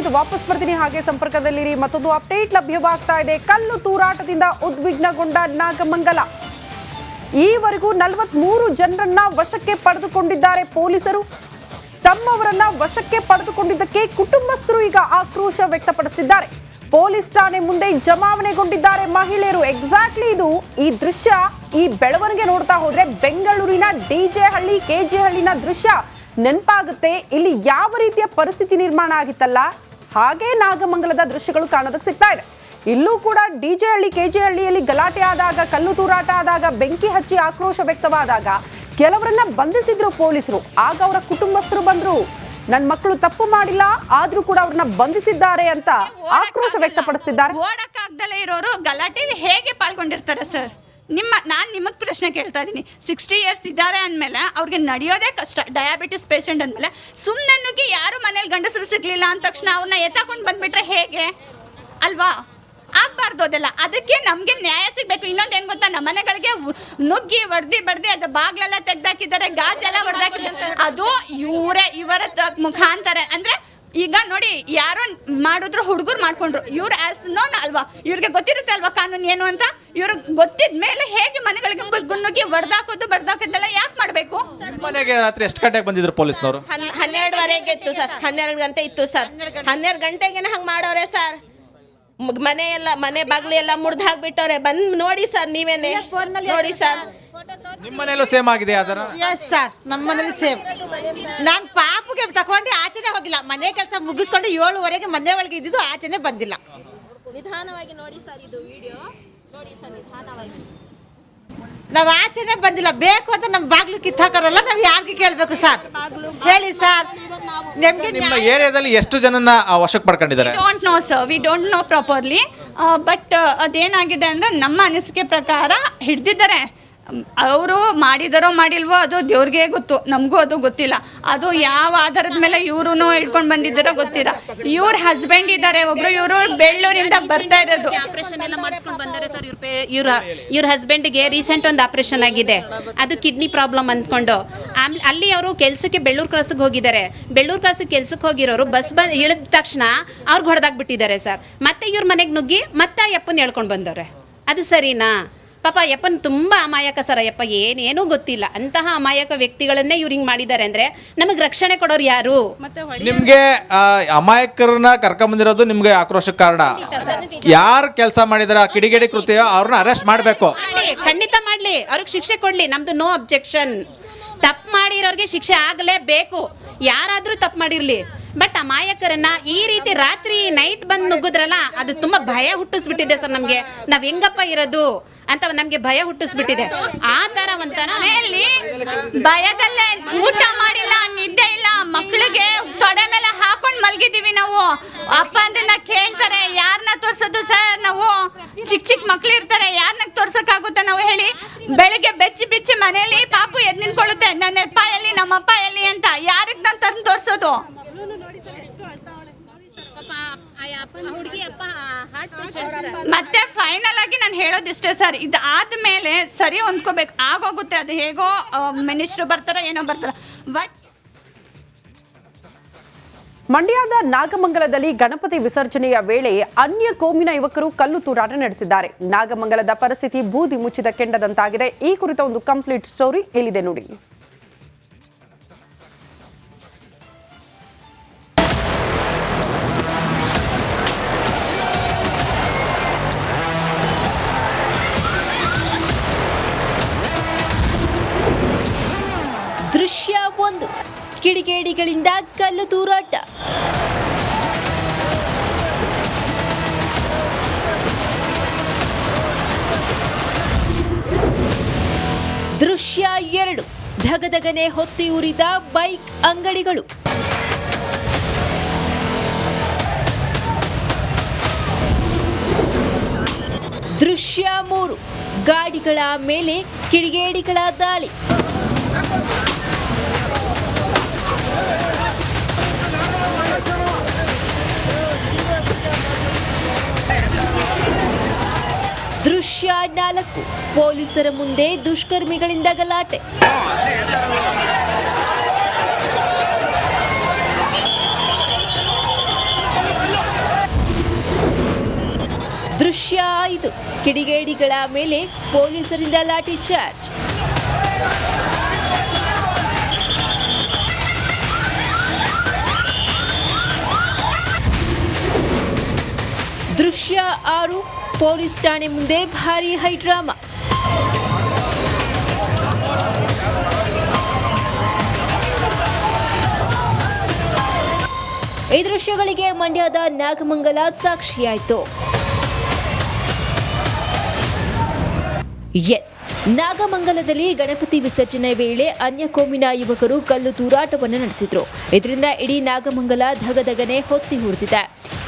ರಚಿತ್ ವಾಪಸ್ ಬರ್ತೀನಿ. ಹಾಗೆ ಸಂಪರ್ಕದಲ್ಲಿರಿ. ಮತ್ತೊಂದು ಅಪ್ಡೇಟ್ ಲಭ್ಯವಾಗ್ತಾ ಇದೆ. ಕಲ್ಲು ತೂರಾಟದಿಂದ ಉದ್ವಿಗ್ನಗೊಂಡ ನಾಗಮಂಗಲ. ಈವರೆಗೂ ನಲವತ್ಮೂರು ಜನರನ್ನ ವಶಕ್ಕೆ ಪಡೆದುಕೊಂಡಿದ್ದಾರೆ ಪೊಲೀಸರು. ತಮ್ಮವರನ್ನ ವಶಕ್ಕೆ ಪಡೆದುಕೊಂಡಿದ್ದಕ್ಕೆ ಕುಟುಂಬಸ್ಥರು ಈಗ ಆಕ್ರೋಶ ವ್ಯಕ್ತಪಡಿಸಿದ್ದಾರೆ. ಪೊಲೀಸ್ ಠಾಣೆ ಮುಂದೆ ಜಮಾವಣೆಗೊಂಡಿದ್ದಾರೆ ಮಹಿಳೆಯರು. ಎಕ್ಸಾಕ್ಟ್ಲಿ ಇದು ಈ ದೃಶ್ಯ. ಈ ಬೆಳವಣಿಗೆ ನೋಡ್ತಾ ಹೋದ್ರೆ ಬೆಂಗಳೂರಿನ ಡಿಜೆ ಹಳ್ಳಿ ಕೆಜೆ ಹಳ್ಳಿನ ದೃಶ್ಯ ನೆನಪಾಗುತ್ತೆ. ಇಲ್ಲಿ ಯಾವ ರೀತಿಯ ಪರಿಸ್ಥಿತಿ ನಿರ್ಮಾಣ ಆಗಿತ್ತಲ್ಲ? ಹಾಗೆ ನಾಗಮಂಗಲದ ದೃಶ್ಯಗಳು ಕಾಣೋದಕ್ಕೆ ಸಿಗ್ತಾ ಇದೆ. ಇಲ್ಲೂ ಕೂಡ ಡಿಜೆ ಹಳ್ಳಿ ಕೆಜೆ ಹಳ್ಳಿಯಲ್ಲಿ ಗಲಾಟೆ ಆದಾಗ ಕಲ್ಲು ತೂರಾಟ ಆದಾಗ ಬೆಂಕಿ ಹಚ್ಚಿ ಆಕ್ರೋಶ ವ್ಯಕ್ತವಾದಾಗ ಕೆಲವರನ್ನ ಬಂಧಿಸಿದ್ರು ಪೊಲೀಸರು. ಆಗ ಅವರ ಕುಟುಂಬಸ್ಥರು ಬಂದ್ರು. ನನ್ನ ಮಕ್ಕಳು ತಪ್ಪು ಮಾಡಿಲ್ಲ ಆದ್ರೂ ಕೂಡ ಅವ್ರನ್ನ ಬಂಧಿಸಿದ್ದಾರೆ ಅಂತ ಆಕ್ರೋಶ ವ್ಯಕ್ತಪಡಿಸ್ತಿದ್ದಾರೆ. ಓಡಕ್ಕಾಗ್ದಲೇ ಇರೋರು ಗಲಾಟೆ ಹೇಗೆ ಪಾಲ್ಗೊಂಡಿರ್ತಾರೆ ಸರ್? ನಿಮ್ಮ, ನಾನು ನಿಮಗೆ ಪ್ರಶ್ನೆ ಕೇಳ್ತಾ ಇದ್ದೀನಿ ಸಿಕ್ಸ್ಟಿ ಇಯರ್ಸ್ ಇದ್ದಾರೆ ಅಂದಮೇಲೆ ಅವ್ರಿಗೆ ನಡೆಯೋದೇ ಕಷ್ಟ. ಡಯಾಬಿಟಿಸ್ ಪೇಷಂಟ್ ಅಂದಮೇಲೆ ಸುಮ್ಮನೆ ನುಗ್ಗಿ ಯಾರು ಮನೇಲಿ ಗಂಡಸರು ಸಿಗಲಿಲ್ಲ ಅಂದ ತಕ್ಷಣ ಅವ್ರನ್ನ ಎತ್ತಾಕೊಂಡು ಬಂದ್ಬಿಟ್ರೆ ಹೇಗೆ? ಅಲ್ವಾ? ಆಗಬಾರ್ದು ಅದೆಲ್ಲ. ಅದಕ್ಕೆ ನಮಗೆ ನ್ಯಾಯ ಸಿಗಬೇಕು. ಇನ್ನೊಂದು ಏನು ಗೊತ್ತಾ? ನಮ್ಮ ಮನೆಗಳಿಗೆ ನುಗ್ಗಿ ಹೊಡ್ದಿ ಬಡ್ದಿ ಅದು ಬಾಗ್ಲೆಲ್ಲ ತೆಗ್ದಾಕಿದ್ದಾರೆ, ಗಾಜೆಲ್ಲ ಹೊಡೆದಾಕಿದ್ದಾರೆ ಅದು ಇವರೇ ಇವರ ಮುಖಾಂತರ. ಅಂದ್ರೆ ಈಗ ನೋಡಿ ಯಾರೋ ಮಾಡಿದ್ರು ಹುಡುಗರು ಮಾಡ್ಕೊಂಡ್ರು. ಇವ್ರು ಆಸ್ ನೋನ್ ಅಲ್ವಾ? ಇವ್ರಿಗೆ ಗೊತ್ತಿರುತ್ತೆ ಅಲ್ವಾ ಕಾನೂನು ಏನು ಅಂತ? ಇವ್ರಿಗೆ ಗೊತ್ತಿದ ಮೇಲೆ ಹೇಗೆ ಮನೆಗಳಿಗೆ ಬ- ಬಡ್ದಾಕೋದು ಬಡ್ದಾಕೋದೆಲ್ಲ ಯಾಕೆ ಮಾಡಬೇಕು? ಮನೆಗೆ ರಾತ್ರಿ ಎಷ್ಟು ಗಂಟೆಗೆ ಬಂದಿದ್ರು ಪೊಲೀಸ್ನವರು? ಹನ್- ಹನ್ನೆರಡುವರೆಗೆ ಇತ್ತು ಸರ್. ಹನ್ನೆರಡು ಗಂಟೆ ಇತ್ತು ಸರ್. ಹನ್ನೆರಡು ಗಂಟೆಗೆ ಹಂಗೆ ಮಾಡೋರೆ ಸರ್. ಮನೆ ಎಲ್ಲ ಮನೆ ಬಾಗ್ಲಿ ಎಲ್ಲ ಮುರ್ದು ಹಾಕ್ಬಿಟ್ಟವ್ರೆ. ಬಂದ್ ನೋಡಿ ಸರ್ ನೀವೇನೆ. ನೋಡಿ ಸರ್. ನಿಮ್ಮ ಮನೆಯಲ್ಲೂ ಸೇಮ್ ಆಗಿದೆ ಅದರ ಎಸ್ ಸರ್ ನಮ್ಮ ಮನೇಲಿ ಸೇಮ್ ನಾನು ಪಾಪುಗೆ ತಗೊಂಡು ಆಚೆನೆ ಹೋಗಿಲ್ಲ. ಮನೆ ಕೆಲಸ ಮುಗಿಸ್ಕೊಂಡು ಏಳುವರೆಗೆ ಮನೆ ಒಳಗೆ ಇದ್ದಿದ್ದು ಆಚೆನೆ ಬಂದಿಲ್ಲ. ನಿಧಾನವಾಗಿ ನೋಡಿ ಸರ್ ಇದು ವಿಡಿಯೋ ನೋಡಿ ಸರ್ ನಿಧಾನವಾಗಿ. ನಾವು ಆಚೆನೆ ಬಂದಿಲ್ಲ. ಬೇಕು ಅಂತ ನಮ್ಮ ಬಾಗ್ಲು ಕಿತ್ತಾಕರಲ್ಲ ನಾವು ಯಾರಿಗೆ ಕೇಳಬೇಕು ಸರ್ ಹೇಳಿ ಸರ್ ನಿಮ್ಗೆ ನಿಮ್ಮ ಏರಿಯಾದಲ್ಲಿ ಎಷ್ಟು ಜನನ ಆ, ವಶಕ್ಕೆ ಪಡ್ಕೊಂಡಿದ್ದಾರೆ? Don't know sir we don't know properly but ಅದೇನಾಗಿದೆ ಅಂದ್ರೆ ನಮ್ಮ ಅನಿಸಿಕೆ ಪ್ರಕಾರ ಹಿಡ್ದಿದ್ದಾರೆ. ಅವರು ಮಾಡಿದಾರೋ ಮಾಡಿಲ್ವೋ ಅದು ದೇವ್ರಿಗೆ ಗೊತ್ತು, ನಮಗೂ ಅದು ಗೊತ್ತಿಲ್ಲ. ಅದು ಯಾವ ಆಧಾರದ ಮೇಲೆ ಇವರು ಹಿಡ್ಕೊಂಡು ಬಂದಿದ್ದಾರೋ ಗೊತ್ತಿಲ್ಲ. ಇವ್ರ ಹಸ್ಬೆಂಡ್ ಇದ್ದಾರೆ ಒಬ್ರು ಇವರು ಬೆಳ್ಳೂರಿಂದ ಬರ್ತಾ ಇರೋದು. ಆಪರೇಷನ್ ಎಲ್ಲ ಮಾಡಿಸ್ಕೊಂಡು ಸರ್ ಇವ್ರ ಇವ್ರ ಹಸ್ಬೆಂಡ್ಗೆ ರೀಸೆಂಟ್ ಒಂದು ಆಪರೇಷನ್ ಆಗಿದೆ. ಅದು ಕಿಡ್ನಿ ಪ್ರಾಬ್ಲಮ್ ಅಂದ್ಕೊಂಡು. ಅಲ್ಲಿ ಅವರು ಕೆಲಸಕ್ಕೆ ಬೆಳ್ಳೂರು ಕ್ರಾಸಿಗೆ ಹೋಗಿದ್ದಾರೆ. ಬೆಳ್ಳೂರು ಕ್ರಾಸಿಗೆ ಕೆಲ್ಸಕ್ಕೆ ಹೋಗಿರೋರು ಬಸ್ ಬಂದ್ ಇಳಿದ ತಕ್ಷಣ ಅವ್ರಿಗೆ ಹೊಡೆದಾಗ್ಬಿಟ್ಟಿದ್ದಾರೆ ಸರ್ ಮತ್ತೆ ಇವ್ರ ಮನೆಗೆ ನುಗ್ಗಿ ಮತ್ತೆ ಆ ಯಪ್ಪನ್ ಹೇಳ್ಕೊಂಡು ಬಂದವ್ರೆ. ಅದು ಸರಿನಾ? ಪಾಪ ಯಪ್ಪನ್ ತುಂಬಾ ಅಮಾಯಕ ಸರ್ ಯಪ್ಪ ಏನೇನೂ ಗೊತ್ತಿಲ್ಲ. ಅಂತಹ ಅಮಾಯಕ ವ್ಯಕ್ತಿಗಳನ್ನೇ ಇವ್ರಿಂಗ್ ಹಿಂಗೆ ಮಾಡಿದ್ದಾರೆ ಅಂದ್ರೆ ನಮಗೆ ರಕ್ಷಣೆ ಕೊಡೋರು ಯಾರು? ಮತ್ತೆ ನಿಮ್ಗೆ ಆ, ಅಮಾಯಕರನ್ನ ಕರ್ಕೊಂಬಂದಿರೋದು ನಿಮ್ಗೆ ಆಕ್ರೋಶಕ್ಕೆ ಕಾರಣ. ಯಾರು ಕೆಲಸ ಮಾಡಿದಾರೆ ಆ ಕಿಡಿಗೇಡಿ ಕೃತ್ಯ ಅವ್ರನ್ನ ಅರೆಸ್ಟ್ ಮಾಡಬೇಕು. ಮಾಡ್ಲಿ ಖಂಡಿತ ಮಾಡ್ಲಿ. ಅವ್ರಿಗೆ ಶಿಕ್ಷೆ ಕೊಡ್ಲಿ ನಮ್ದು ನೋ ಅಬ್ಜೆಕ್ಷನ್ ತಪ್ಪು ಮಾಡಿರೋರಿಗೆ ಶಿಕ್ಷೆ ಆಗಲೇಬೇಕು. ಯಾರಾದ್ರೂ ತಪ್ಪು ಮಾಡಿರ್ಲಿ. ಬಟ್ ಅಮಾಯಕರನ್ನ ಈ ರೀತಿ ರಾತ್ರಿ ನೈಟ್ ಬಂದು ನುಗ್ಗಿದ್ರಲ್ಲ ಅದು ತುಂಬಾ ಭಯ ಹುಟ್ಟಿಸ್ಬಿಟ್ಟಿದೆ ಸರ್ ನಮ್ಗೆ. ನಾವ್ ಹೆಂಗಪ್ಪ ಇರೋದು? ಅಂತ ನಮ್ಗೆ ಭಯ ಹುಟ್ಟಿಸ್ಬಿಟ್ಟಿದೆ. ಆ ತರ ಒಂಥರ ಭಯದಲ್ಲೇ ಊಟ ಮಾಡಿಲ್ಲ, ನಿದ್ದೆ ಇಲ್ಲ ಮಕ್ಕಳಿಗೆ ತೊಡೆ ಮೇಲೆ ಹಾಕೊಂಡು ಮಲ್ಗಿದೀವಿ ನಾವು. ಅಪ್ಪ ಅದನ್ನ ಕೇಳ್ತಾರೆ ಯಾರನ್ನ ತೋರ್ಸೋದು ಸರ್ ನಾವು? ಚಿಕ್ಕ ಚಿಕ್ಕ ಮಕ್ಳು ಇರ್ತಾರೆ ಯಾರನ್ನ ತೋರ್ಸಕ್ಕಾಗುತ್ತೆ ನಾವು ಹೇಳಿ. ಬೆಳಿಗ್ಗೆ ಬೆಚ್ಚಿ ಬಿಚ್ಚಿ ಮನೆಯಲ್ಲಿ ಪಾಪು ಎದ್ ನಿಂತ್ಕೊಳ್ಳುತ್ತೆ, ನನ್ನ ಅಪ್ಪ ಎಲ್ಲಿ ನಮ್ಮ ಅಪ್ಪ ಎಲ್ಲಿ ಅಂತ. ಯಾರಿಗೆ ನಾನು ತಂದು ತೋರ್ಸೋದು ಹುಡುಗಿ ಅಪ್ಪ ಹಾರ್ಟ್ ಪೇಷಂಟ್ ಮತ್ತೆ ಫೈನಲ್ ಆಗಿ ನಾನು ಹೇಳೋದಿಷ್ಟೇ ಸರ್ ಇದು ಆದ್ಮೇಲೆ ಸರಿ ಹೊಂದ್ಕೋಬೇಕು. ಆಗೋಗುತ್ತೆ ಅದು ಹೇಗೋ ಮಿನಿಸ್ಟ್ರು ಬರ್ತಾರ ಏನೋ ಬರ್ತಾರ. ಬಟ್ ಮಂಡ್ಯದ ನಾಗಮಂಗಲದಲ್ಲಿ ಗಣಪತಿ ವಿಸರ್ಜನೆಯ ವೇಳೆ ಅನ್ಯ ಕೋಮಿನ ಯುವಕರು ಕಲ್ಲು ತೂರಾಟ ನಡೆಸಿದ್ದಾರೆ. ನಾಗಮಂಗಲದ ಪರಿಸ್ಥಿತಿ ಬೂದಿ ಮುಚ್ಚಿದ ಕೆಂಡದಂತಾಗಿದೆ. ಈ ಕುರಿತ ಒಂದು ಕಂಪ್ಲೀಟ್ ಸ್ಟೋರಿ ಇಲ್ಲಿದೆ ನೋಡಿ. ಕಿಡಿಗೇಡಿಗಳಿಂದ ಕಲ್ಲು ತೂರಾಟ. ದೃಶ್ಯ ಎರಡು. ಧಗಧಗನೆ ಹೊತ್ತಿ ಉರಿದ ಬೈಕ್ ಅಂಗಡಿಗಳು. ದೃಶ್ಯ ಮೂರು. ಗಾಡಿಗಳ ಮೇಲೆ ಕಿಡಿಗೇಡಿಗಳ ದಾಳಿ. ದೃಶ್ಯ ನಾಲ್ಕು. ಪೊಲೀಸರ ಮುಂದೆ ದುಷ್ಕರ್ಮಿಗಳಿಂದ ಗಲಾಟೆ. ದೃಶ್ಯ ಐದು. ಕಿಡಿಗೇಡಿಗಳ ಮೇಲೆ ಪೊಲೀಸರಿಂದ ಲಾಠಿ ಚಾರ್ಜ್. ದೃಶ್ಯ ಆರು, ಪೊಲೀಸ್ ಠಾಣೆ ಮುಂದೆ ಭಾರೀ ಹೈಡ್ರಾಮಾ. ಈ ದೃಶ್ಯಗಳಿಗೆ ಮಂಡ್ಯದ ನಾಗಮಂಗಲ ಸಾಕ್ಷಿಯಾಯಿತು. ಎಸ್, ನಾಗಮಂಗಲದಲ್ಲಿ ಗಣಪತಿ ವಿಸರ್ಜನೆ ವೇಳೆ ಅನ್ಯ ಕೋಮಿನ ಯುವಕರು ಕಲ್ಲು ತೂರಾಟವನ್ನು ನಡೆಸಿದ್ರು. ಇದರಿಂದ ಇಡೀ ನಾಗಮಂಗಲ ಧಗಧಗನೆ ಹೊತ್ತಿ ಉಳಿದಿದೆ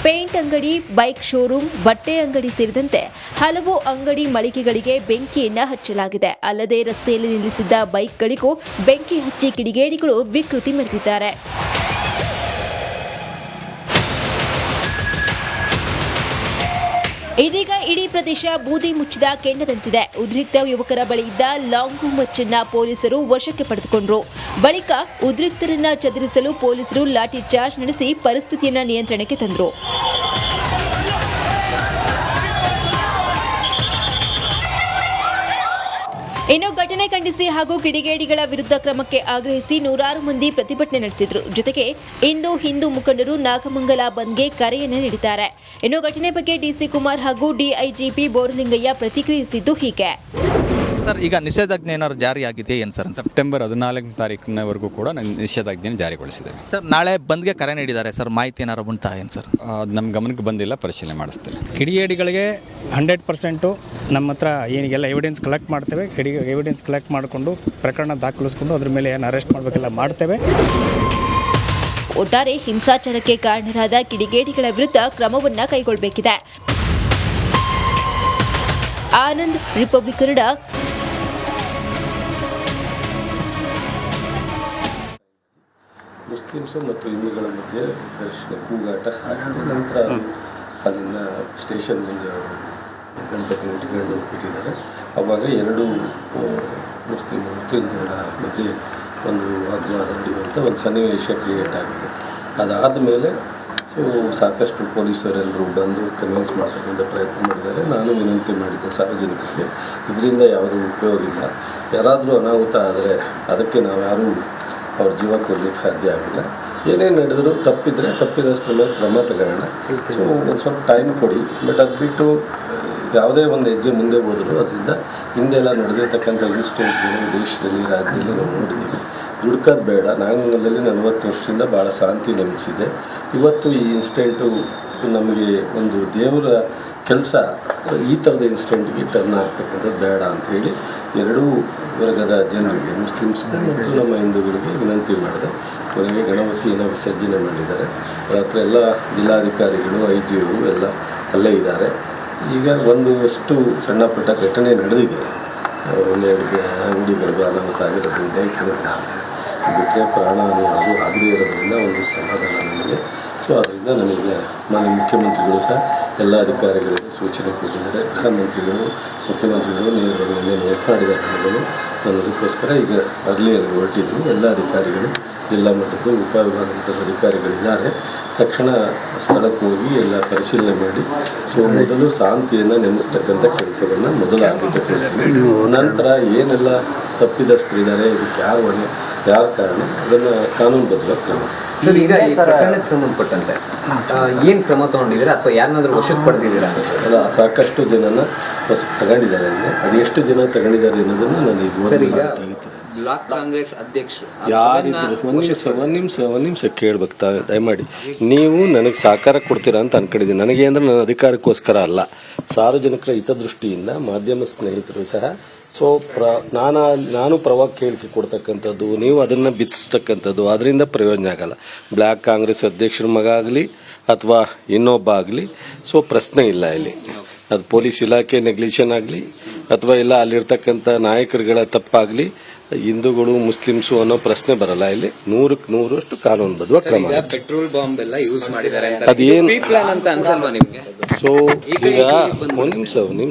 ಪೇಂಟ್ ಅಂಗಡಿ, ಬೈಕ್ ಶೋರೂಮ್, ಬಟ್ಟೆ ಅಂಗಡಿ ಸೇರಿದಂತೆ ಹಲವು ಅಂಗಡಿ ಮಳಿಗೆಗಳಿಗೆ ಬೆಂಕಿಯನ್ನ ಹಚ್ಚಲಾಗಿದೆ. ಅಲ್ಲದೆ ರಸ್ತೆಯಲ್ಲಿ ನಿಲ್ಲಿಸಿದ್ದ ಬೈಕ್ಗಳಿಗೂ ಬೆಂಕಿ ಹಚ್ಚಿ ಕಿಡಿಗೇಡಿಗಳು ವಿಕೃತಿ ಮೆರೆದಿದ್ದಾರೆ. ಇದೀಗ ಇಡೀ ಪ್ರದೇಶ ಬೂದಿ ಮುಚ್ಚಿದ ಕೆಂಡದಂತಿದೆ. ಉದ್ರಿಕ್ತ ಯುವಕರ ಬಳಿ ಇದ್ದ ಲಾಂಗು ಮಚ್ಚನ್ನ ಪೊಲೀಸರು ವಶಕ್ಕೆ ಪಡೆದುಕೊಂಡ್ರು. ಬಳಿಕ ಉದ್ರಿಕ್ತರನ್ನ ಚದುರಿಸಲು ಪೊಲೀಸರು ಲಾಠಿ ಚಾರ್ಜ್ ನಡೆಸಿ ಪರಿಸ್ಥಿತಿಯನ್ನ ನಿಯಂತ್ರಣಕ್ಕೆ ತಂದರು. ಇನ್ನು ಘಟನೆ ಖಂಡಿಸಿ ಹಾಗೂ ಕಿಡಿಗೇಡಿಗಳ ವಿರುದ್ಧ ಕ್ರಮಕ್ಕೆ ಆಗ್ರಹಿಸಿ ನೂರಾರು ಮಂದಿ ಪ್ರತಿಭಟನೆ ನಡೆಸಿದ್ರು. ಜೊತೆಗೆ ಇಂದು ಹಿಂದೂ ಮುಖಂಡರು ನಾಗಮಂಗಲ ಬಂದ್ಗೆ ಕರೆಯನ್ನು ನೀಡಿದ್ದಾರೆ. ಇನ್ನು ಘಟನೆ ಬಗ್ಗೆ ಡಿಸಿ ಕುಮಾರ್ ಹಾಗೂ ಡಿಐಜಿಪಿ ಬೋರಲಿಂಗಯ್ಯ ಪ್ರತಿಕ್ರಿಯಿಸಿದ್ದು ಹೀಗೆ. ಸರ್ ಈಗ ನಿಷೇಧಾಜ್ಞೆ ಏನಾದ್ರು ಜಾರಿಯಾಗಿದೆ ಆಗಿದೆ ಏನು ಸರ್? ಸೆಪ್ಟೆಂಬರ್ ಹದಿನಾಲ್ಕನೇ ತಾರೀಕಿನವರೆಗೂ ಕೂಡ ನಾನು ನಿಷೇಧಾಜ್ಞೆಯನ್ನು ಜಾರಿಗೊಳಿಸಿದೆ ಸರ್ ನಾಳೆ ಬಂದ್ಗೆ ಕರೆ ನೀಡಿದ್ದಾರೆ ಸರ್ ಮಾಹಿತಿ ಏನಾರು ಉಂಟಾ ಏನು ಸರ್? ಅದು ನಮ್ಮ ಗಮನಕ್ಕೆ ಬಂದಿಲ್ಲ ಪರಿಶೀಲನೆ ಮಾಡಿಸ್ತೇನೆ. ಕಿಡಿಗೇಡಿಗಳಿಗೆ ಹಂಡ್ರೆಡ್ ಪರ್ಸೆಂಟು ನಮ್ಮ ಹತ್ರ ಏನಿಗೆಲ್ಲ ಎವಿಡೆನ್ಸ್ ಕಲೆಕ್ಟ್ ಮಾಡ್ತೇವೆ. ಕಿಡಿ ಎವಿಡೆನ್ಸ್ ಕಲೆಕ್ಟ್ ಮಾಡಿಕೊಂಡು ಪ್ರಕರಣ ದಾಖಲಿಸ್ಕೊಂಡು ಅದ್ರ ಮೇಲೆ ಏನು ಅರೆಸ್ಟ್ ಮಾಡಬೇಕೆಲ್ಲ ಮಾಡ್ತೇವೆ. ಒಟ್ಟಾರೆ ಹಿಂಸಾಚಾರಕ್ಕೆ ಕಾರಣರಾದ ಕಿಡಿಗೇಡಿಗಳ ವಿರುದ್ಧ ಕ್ರಮವನ್ನ ಕೈಗೊಳ್ಳಬೇಕಿದೆ ಆನಂದ್ ರಿಪಬ್ಲಿಕ್ ಕನ್ನಡ ಮುಸ್ಲಿಮ್ಸು ಮತ್ತು ಹಿಂದೂಗಳ ಮಧ್ಯೆ ಘರ್ಷಣೆ ಕೂಗಾಟ ಆಗಿದೆ. ನಂತರ ಅಲ್ಲಿನ ಸ್ಟೇಷನ್ ಮುಂದೆ ಅವರು ಗಣಪತಿ ಮುಟ್ಟಿಕೊಂಡು ಕೂತಿದ್ದಾರೆ. ಅವಾಗ ಎರಡು ಮುಸ್ಲಿಮ್ ಮತ್ತು ಹಿಂದೂಗಳ ಮಧ್ಯೆ ಒಂದು ವಾಗ್ವಾದ ನಡೆಯುವಂಥ ಒಂದು ಸನ್ನಿವೇಶ ಕ್ರಿಯೇಟ್ ಆಗಿದೆ. ಅದಾದ ಮೇಲೆ ಸೊ, ಸಾಕಷ್ಟು ಪೊಲೀಸರೆಲ್ಲರೂ ಬಂದು ಕನ್ವಿನ್ಸ್ ಮಾಡ್ತಕ್ಕಂಥ ಪ್ರಯತ್ನ ಮಾಡಿದ್ದಾರೆ. ನಾನು ವಿನಂತಿ ಮಾಡಿದ್ದೆ ಸಾರ್ವಜನಿಕರಿಗೆ. ಇದರಿಂದ ಯಾವುದೂ ಉಪಯೋಗ ಇಲ್ಲ. ಯಾರಾದರೂ ಅನಾಹುತ ಆದರೆ ಅದಕ್ಕೆ ನಾವು ಯಾರೂ ಅವ್ರ ಜೀವ ಕೊಡ್ಲಿಕ್ಕೆ ಸಾಧ್ಯ ಆಗಿಲ್ಲ. ಏನೇ ನಡೆದರೂ ತಪ್ಪಿದರೆ ತಪ್ಪಿದಷ್ಟರ ಮೇಲೆ ಕ್ರಮ ತಗೊಳ್ಳೋಣ. ಸೊ ಒಂದು ಸ್ವಲ್ಪ ಟೈಮ್ ಕೊಡಿ. ಬಟ್ ಅದು ಬಿಟ್ಟು ಯಾವುದೇ ಒಂದು ಹೆಜ್ಜೆ ಮುಂದೆ ಹೋದರೂ ಅದರಿಂದ ಹಿಂದೆಲ್ಲ ನಡೆದಿರ್ತಕ್ಕಂಥ ಇನ್ಸ್ಟೆಂಟ್ಗಳು ದೇಶದಲ್ಲಿ ರಾಜ್ಯದಲ್ಲಿ ನಾವು ನೋಡಿದ್ದೀವಿ ದುಡ್ಕೋದು ಬೇಡ. ನಾಗಮಂಗಲದಲ್ಲಿ ನಲವತ್ತು ವರ್ಷದಿಂದ ಭಾಳ ಶಾಂತಿ ನೆಲೆಸಿದೆ ಇವತ್ತು ಈ ಇನ್ಸ್ಟೆಂಟು ನಮಗೆ ಒಂದು ದೇವರ ಕೆಲಸ ಈ ಥರದ ಇನ್ಸಿಡೆಂಟ್ಗೆ ಟರ್ನ್ ಆಗ್ತಕ್ಕಂಥದ್ದು ಬೇಡ ಅಂಥೇಳಿ ಎರಡೂ ವರ್ಗದ ಜನರಿಗೆ ಮುಸ್ಲಿಮ್ಸ್ಗಳು ಮತ್ತು ನಮ್ಮ ಹಿಂದೂಗಳಿಗೆ ವಿನಂತಿ ಮಾಡಿದೆ. ಕೊನೆಗೆ ಗಣಪತಿಯನ್ನು ವಿಸರ್ಜನೆ ಮಾಡಿದ್ದಾರೆ. ಹತ್ರ ಎಲ್ಲ ಜಿಲ್ಲಾಧಿಕಾರಿಗಳು ಐ ಜಿ ಎಲ್ಲ ಅಲ್ಲೇ ಇದ್ದಾರೆ. ಈಗ ಒಂದಷ್ಟು ಸಣ್ಣ ಪುಟ್ಟ ಘಟನೆ ನಡೆದಿದೆ. ಒಂದೆರಡು ಅಂಗಡಿಗಳಿಗೆ ಅನಾಹುತ ಆಗಿರೋದು ಬೈಕ್ಗಳು ಬಿಟ್ಟರೆ ಪ್ರಾಣ ಹಾಗೂ ಆಗದೇ ಇರೋದರಿಂದ ಒಂದು ಸಮಾಧಾನ ನನಗೆ ಸೊ ಅದರಿಂದ ನನಗೆ ಮಾನ್ಯ ಮುಖ್ಯಮಂತ್ರಿಗಳು ಸಹ ಎಲ್ಲ ಅಧಿಕಾರಿಗಳಿಗೆ ಸೂಚನೆ ಕೊಟ್ಟಿದ್ದಾರೆ. ಪ್ರಧಾನಮಂತ್ರಿಗಳು ಮಂತ್ರಿಗಳು, ಮುಖ್ಯಮಂತ್ರಿಗಳು ನೇರವಾಗಿ ನಿನ್ನೆ ಕಾರಣಗಳು ಅದಕ್ಕೋಸ್ಕರ ಈಗ ಅರ್ಲಿ ಹೊರಟಿದ್ದು ಎಲ್ಲ ಅಧಿಕಾರಿಗಳು ಜಿಲ್ಲಾ ಮಟ್ಟದ ಉಪವಿಭಾಗದ ಅಧಿಕಾರಿಗಳಿದ್ದಾರೆ. ತಕ್ಷಣ ಸ್ಥಳಕ್ಕೆ ಹೋಗಿ ಎಲ್ಲ ಪರಿಶೀಲನೆ ಮಾಡಿ ಸೊ ಮೊದಲು ಶಾಂತಿಯನ್ನು ನೆನೆಸ್ತಕ್ಕಂಥ ಕೆಲಸವನ್ನು ಮೊದಲು ಆಗಬೇಕು ನಂತರ ಏನೆಲ್ಲ ತಪ್ಪಿದಸ್ಥರಿದ್ದಾರೆ ಇದಕ್ಕೆ ಯಾರ ಹೊಣೆ ಯಾರ ಕಾರಣ ಅದನ್ನು ಕಾನೂನುಬದ್ಧ ಕ್ರಮ. ಸರ್ ಈಗ ಈ ಪ್ರಕರಣಕ್ಕೆ ಸಂಬಂಧಪಟ್ಟಂತೆ ಏನು ಕ್ರಮ ತೊಗೊಂಡಿದ್ದೀರಾ ಅಥವಾ ಯಾರನ್ನಾದರೂ ವಶಕ್ಕೆ ಪಡೆದಿದ್ದೀರಾ? ಅಲ್ಲ ಸಾಕಷ್ಟು ಜನನ ತಗೊಂಡಿದ್ದಾರೆ ಅಂದರೆ ಅದು ಎಷ್ಟು ಜನ ತಗೊಂಡಿದ್ದಾರೆ ಅನ್ನೋದನ್ನು ನಾನು ಈಗ ಸರ್ ಈಗ ಬ್ಲಾಕ್ ಕಾಂಗ್ರೆಸ್ ಅಧ್ಯಕ್ಷರು. ಯಾರಿದ್ರು ಒಂದು ನಿಮಿಷ ಒಂದು ನಿಮಿಷ ಒಂದು ನಿಮಿಷ ಕೇಳ್ಬೇಕು ತಾ ದಯಮಾಡಿ. ನೀವು ನನಗೆ ಸಹಕಾರ ಕೊಡ್ತೀರಾ ಅಂತ ಅನ್ಕೊಂಡಿದ್ದೀನಿ. ನನಗೆ ಅಂದ್ರೆ ನನ್ನ ಅಧಿಕಾರಕ್ಕೋಸ್ಕರ ಅಲ್ಲ. ಸಾರ್ವಜನಿಕರ ಹಿತದೃಷ್ಟಿಯಿಂದ ಮಾಧ್ಯಮ ಸ್ನೇಹಿತರು ಸಹ ಸೊ ಪ್ರ ನಾನು ನಾನು ಪ್ರವಾಗ ಕೇಳಿಕೆ ಕೊಡ್ತಕ್ಕಂಥದ್ದು ನೀವು ಅದನ್ನು ಬಿತ್ತಿಸ್ತಕ್ಕಂಥದ್ದು ಅದರಿಂದ ಪ್ರಯೋಜನ ಆಗಲ್ಲ. ಬ್ಲ್ಯಾಕ್ ಕಾಂಗ್ರೆಸ್ ಅಧ್ಯಕ್ಷರ ಮಗ ಆಗಲಿ ಅಥವಾ ಇನ್ನೊಬ್ಬ ಆಗಲಿ ಸೊ ಪ್ರಶ್ನೆ ಇಲ್ಲ ಇಲ್ಲಿ. ಅದು ಪೊಲೀಸ್ ಇಲಾಖೆ ನೆಗ್ಲಿಷನ್ ಆಗಲಿ ಅಥವಾ ಇಲ್ಲ ಅಲ್ಲಿರ್ತಕ್ಕಂಥ ನಾಯಕರುಗಳ ತಪ್ಪಾಗಲಿ ಹಿಂದೂಗಳು ಮುಸ್ಲಿಮ್ಸು ಅನ್ನೋ ಪ್ರಶ್ನೆ ಬರಲ್ಲ. ಇಲ್ಲಿ ನೂರಕ್ಕೆ ನೂರಷ್ಟು ಕಾನೂನುಬದ್ಧ ಕ್ರಮ. ಈಗ ಪೆಟ್ರೋಲ್ ಬಾಂಬ್ ಎಲ್ಲ ಯೂಸ್ ಮಾಡಿದ್ದಾರೆ ಅದೇನು ಅಂತ ಅನ್ಸಲ್ವಾ ನಿಮ್ಗೆ? ಸೊ ಈಗ ಒಂದ್ ನಿಮಿಷ ಒಂದ್ ನಿಮಿಷ.